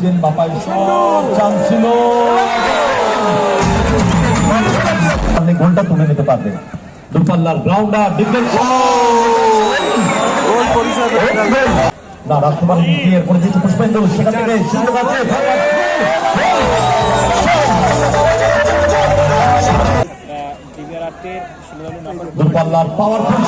খুঁজছেন বাপাই চান্স ছিল। আপনি গোলটা তুলে নিতে পারবেন দুপাল্লার গ্রাউন্ডার ডিফেন্স না রাজকুমার ক্লিয়ার করে দিয়েছে পুষ্পেন্দু সেখান থেকে সুন্দর আছে দূরপাল্লার পাওয়ারফুল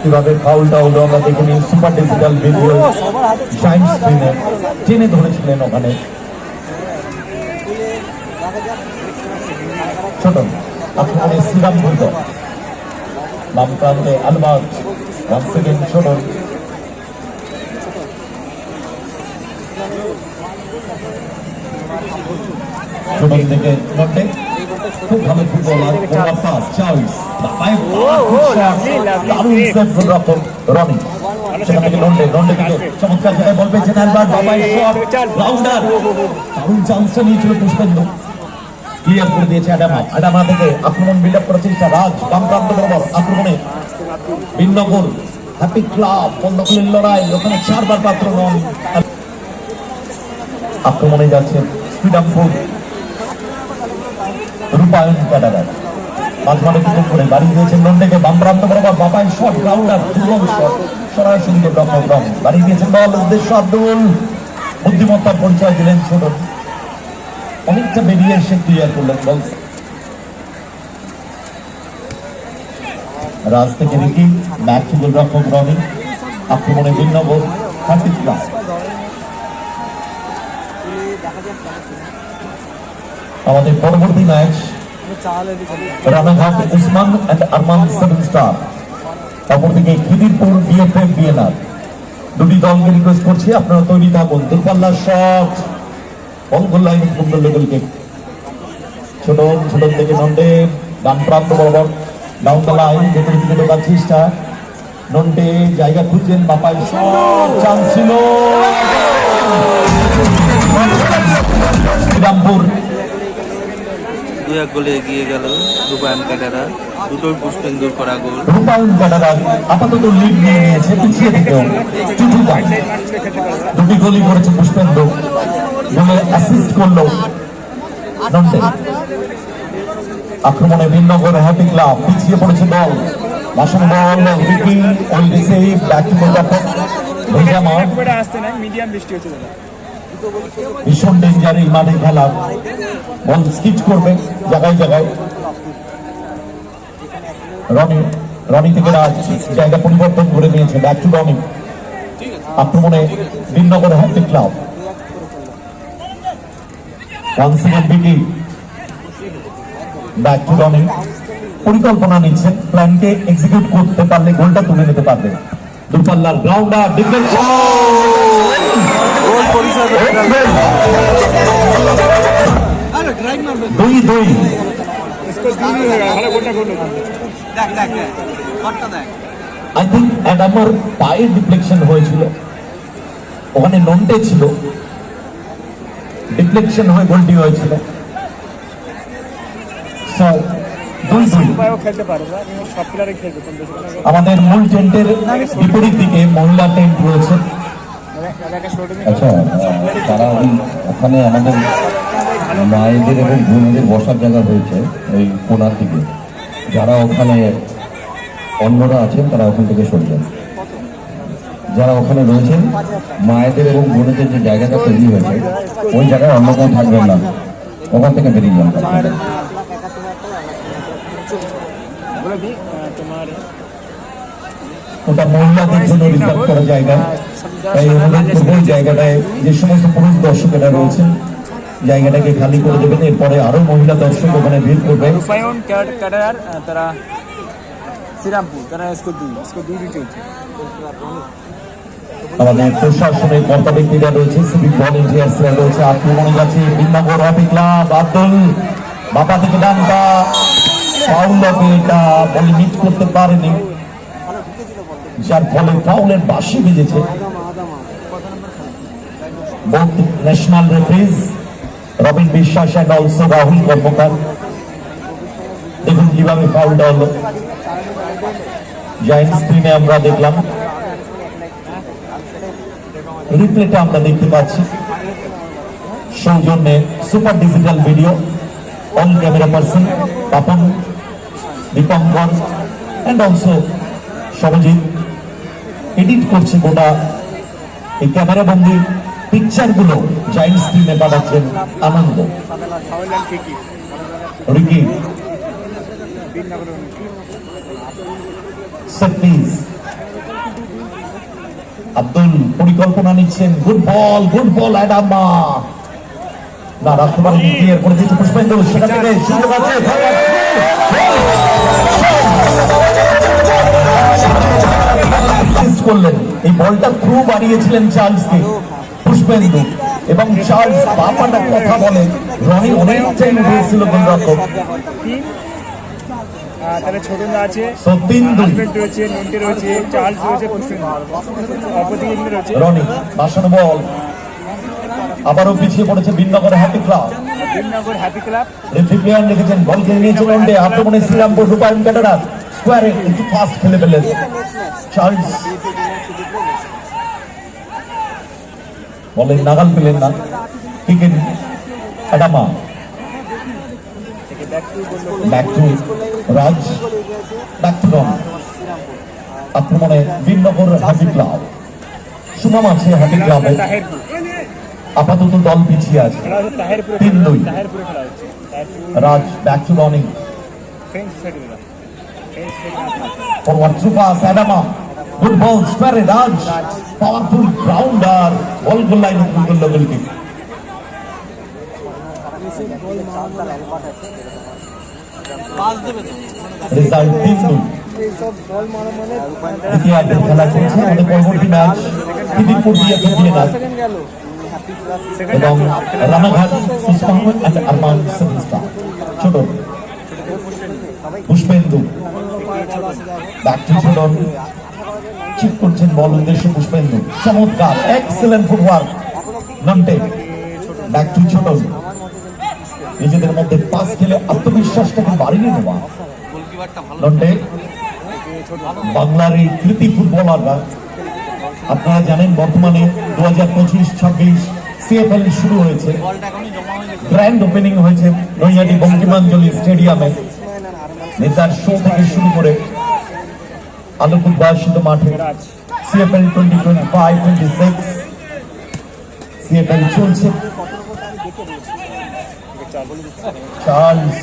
কীভাবে ফাউলটা হলো আমরা দেখিনি সুপার ডিজিটাল ভিডিও সায়েন্স স্ক্রিনে টেনে ধরেছিলেন ওখানে। ছোট আপনার শ্রীরাম ভূত বাম প্রান্তে আলবাজ ওয়ান সেকেন্ড ছোট ছোট থেকে নটে। খুব ভালো ফুটবলার ওভার পাস চার্লস পায়ে দারুণ সেভ গোলরক্ষক রনি সেখান থেকে লন্ডে লন্ডে থেকে চমৎকার জায়গায় বল পেয়েছেন আলবার বাবাই শট রাউন্ডার দারুণ চান্সটা নিয়েছিল পুষ্পেন্দু ক্লিয়ার করে দিয়েছে আডামা আডামা থেকে আক্রমণ বিল্ড আপ করার চেষ্টা রাজ বাম প্রান্ত বরাবর আক্রমণে বিন্নগর হ্যাপি ক্লাব বন্ধকুলের লড়াই ওখানে চারবার পাত্র নন আক্রমণে যাচ্ছে শ্রীরামপুর কিছু করে বাড়ি দিয়েছেন বাম প্রান্ত বরাবর বাপাই শট গ্রাউন্ডার শট। সরাসরি বাড়ি দিয়েছেন উদ্দেশ্য আব্দুল। বুদ্ধিমত্তার পরিচয় দিলেন ছোট। অনেকটা বেরিয়ে এসে ক্লিয়ার করলেন বল। রাজ থেকে রিকি, ম্যাচ রনি আক্রমণে প্লাস আমাদের পরবর্তী match Ranaghat Usman and Arman seven star অপরদিকে খিদিরপুর বিএফএফ বিএনআর। দুটি দলকে রিকোয়েস্ট করছি আপনারা তৈরি থাকুন। দূরপাল্লার শট। অঙ্গুল লাইন সুন্দর লেভেলকে। ছোট ছোট থেকে নন্ডে। ডান প্রান্ত বরাবর ডাউন দ্য লাইন ভেতরের দিকে ঢোকার চেষ্টা নন্ডে জায়গা খুঁজছেন বাপাই। শট চান্স ছিল। এক গোলে এগিয়ে গেল রূপায়ণ ক্যাডারা দুটোই পুষ্পেন্দুর করা গোল। আপাতত লিড নিয়ে নিয়েছে পিছিয়ে দুটি গোলই করেছে পুষ্পেন্দু। গোলে অ্যাসিস্ট করল আক্রমণে ভিন্ন করে হ্যাপি ক্লাব পিছিয়ে পড়েছে দল। বাসন বল রিকি ওই রিসিভ ব্যাক টু আসতে মিডিয়াম বৃষ্টি হচ্ছে দাদা। ভীষণ ডেঞ্জার এই মাঠে খেলা। বল করবে, জায়গায় জায়গায়। রনি রনি থেকে জায়গা পরিবর্তন করে নিয়েছে ব্যাক টু রনি। আক্রমণে club second Vicky. Back to Ronnie. পরিকল্পনা নিচ্ছেন প্ল্যানকে এক্সিকিউট করতে পারলে গোলটা তুলে নিতে পারবে। দুপাল্লার গ্রাউন্ডার ডিফেন্স অ্যাডামার পায়ের ডিফ্লেকশন হয়েছিল। ওখানে নন্টে ছিল। ডিফ্লেকশন হয়ে, গোলটি হয়েছিল। আমাদের মূল টেন্টের বিপরীত দিকে মহিলা টেন্ট রয়েছে দাদা একটা ষোলো দিন আচ্ছা তারা ওখানে আমাদের মায়েদের এবং বোনদের বসার জায়গা হয়েছে ওই কোনার দিকে। যারা ওখানে অন্যরা আছেন, তারা ওখান থেকে সরে যান। যারা ওখানে রয়েছেন, মায়েদের এবং বোনেদের যে জায়গাটা তৈরি হয়েছে, ওই জায়গায় অন্য কেউ থাকবেন না। ওখান থেকে বেরিয়ে যান। তোমার ওটা মহিলাদের জন্য রিজার্ভ করা জায়গা। তাই অনুরোধ করব জায়গাটায় যে সমস্ত পুরুষ দর্শকেরা রয়েছেন জায়গাটাকে খালি করে দেবেন। এরপরে আরও মহিলা দর্শক ওখানে ভিড় করবে। রূপায়ণ ক্যাডার তারা শ্রীরামপুর তারা স্কোর দুই স্কোর দুই চলছে। আমাদের প্রশাসনের কর্তা ব্যক্তিরা রয়েছে সিভিক ভলেন্টিয়ার্সরা রয়েছে। আক্রমণে যাচ্ছে ক্লাব আব্দুল। বাবা থেকে ডানটা এটা বলে হিট করতে পারেনি। যার ফলে ফাউলের বাসি বেজেছে। both দেখুন কীভাবে ফাউলটা হলো। স্ক্রিনে আমরা দেখলাম। রিপ্লেটা আমরা দেখতে পাচ্ছি। সৌজন্যে super digital video, on camera person, Papan, Dipankar and also Sabjit. Edit করছে গোটা এই ক্যামেরা বন্দি পিকচারগুলো জাইন্ট স্ক্রিনে পাঠাচ্ছেন আনন্দ। আব্দুল পরিকল্পনা নিচ্ছেন গুড বল গুড বল অ্যাডামা না, রাজকুমার ক্লিয়ার সেখান থেকে করলেন। এই বলটা থ্রু বাড়িয়েছিলেন চার্লসকে পুষ্পেন্দু। এবং চার্লস বাপাটা কথা বলে রনি অনেকটাই উঠেছিল গোলরক্ষক তাহলে ছোটন আছে। So, তিন দুই। আলফ্রেড রয়েছে নন্টে রয়েছে চার্লস রয়েছে পুষ্পিন অপরদিকে রয়েছে। রনি বাসন বল। আবারও পিছিয়ে পড়েছে Binagar happy club. Binagar happy club. Player লিখেছেন বল খেলে নিয়েছে ওয়ানডে আক্রমণে শ্রীরামপুর রূপায়ণ ক্যাটারা স্কোয়ারে একটু ফাস্ট খেলে ফেলেন চার্লস। বলেন নাগাল পেলেন না। Adama. Back to Raj. Back to Ron আক্রমণে বিনগর হ্যাপি ক্লাব। সুনাম আছে হ্যাপি ক্লাবে। আপাতত দল পিছিয়ে আছে তিন দুই। Raj back to through pass, Adama. Good ball, square it, Raj. Powerful grounder. Ball goal line of goal level তিন দুই খেলা চলছে আমাদের পরবর্তী ম্যাচ দিয়ে এবং রানাঘাট সুস্পাহ and আরমান সেমিস্টার। ছোট। পুষ্পেন্দু। ব্যাক টু ছোটন ঠিক করছেন বল উদ্দেশ্য পুষ্পেন্দু। চমৎকার excellent footwork Nonte back to Choton নিজেদের মধ্যে পাস খেলে আত্মবিশ্বাসটাকে বাড়িয়ে দেওয়া? নন্টে বাংলার এই কৃতি ফুটবলাররা আপনারা জানেন বর্তমানে দু হাজার পঁচিশ, ছাব্বিশ সিএফএল শুরু হয়েছে। হয়ে গ্র্যান্ড ওপেনিং হয়েছে নৈহাটি বঙ্কিমাঞ্জলি স্টেডিয়ামে। নেতার শো থেকে শুরু করে আলোকুট বাসিত মাঠে। CFL twenty twenty five twenty six CFL চলছে। চার্লস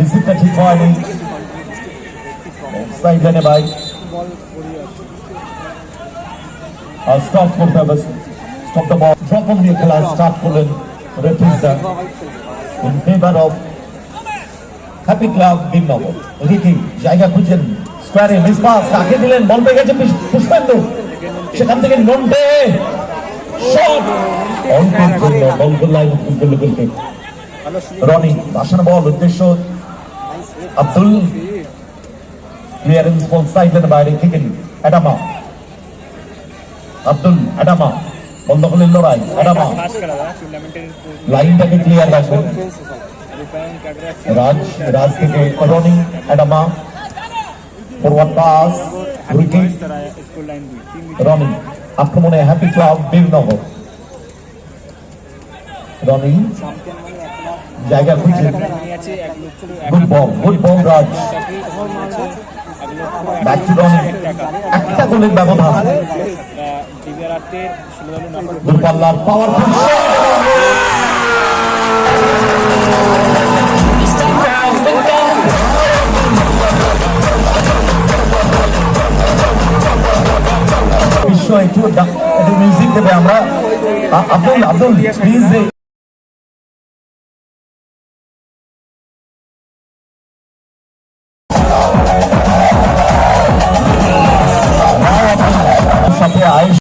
রিসিভটা ঠিক হয়নি। সাইড লাইনে ভাই। স্টপ করতে হবে। Stop the ball drop on দিয়ে খেলা স্টার্ট করলেন রেফারিটা in favour of happy club Binagar Ricky জায়গা খুঁজছেন। স্কোয়ারে মিস পাস কাকে দিলেন বল পেয়ে গেছে পুষ্পেন্দু। সেখান থেকে নন্টে। শট অল্পের জন্য বল গোল লাইন গোলকে রনি বাসানো বল উদ্দেশ্য আব্দুল ক্লিয়ারেন্স বল সাইডের বাইরে কিকেন অ্যাডামা আব্দুল অ্যাডামা বল দখলের লড়াই অ্যাডামা লাইনটাকে ক্লিয়ার রাখবেন রাজ রাজ থেকে রনি অ্যাডামা পাস রনি, আক্রমণে হ্যাপি ক্লাব বীরনগর। রনি, জায়গা খুঁজছে গুড বল গুড বল রাজ। একটা গোলের ব্যবধান। ডিবিআর আর্টের ষোলো নাম্বার দূরপাল্লার পাওয়ারফুল বিশ্ব একটু ডা- একটু মিউজিক দেবে আমরা আ- আব্দুল আব্দুল প্লিজ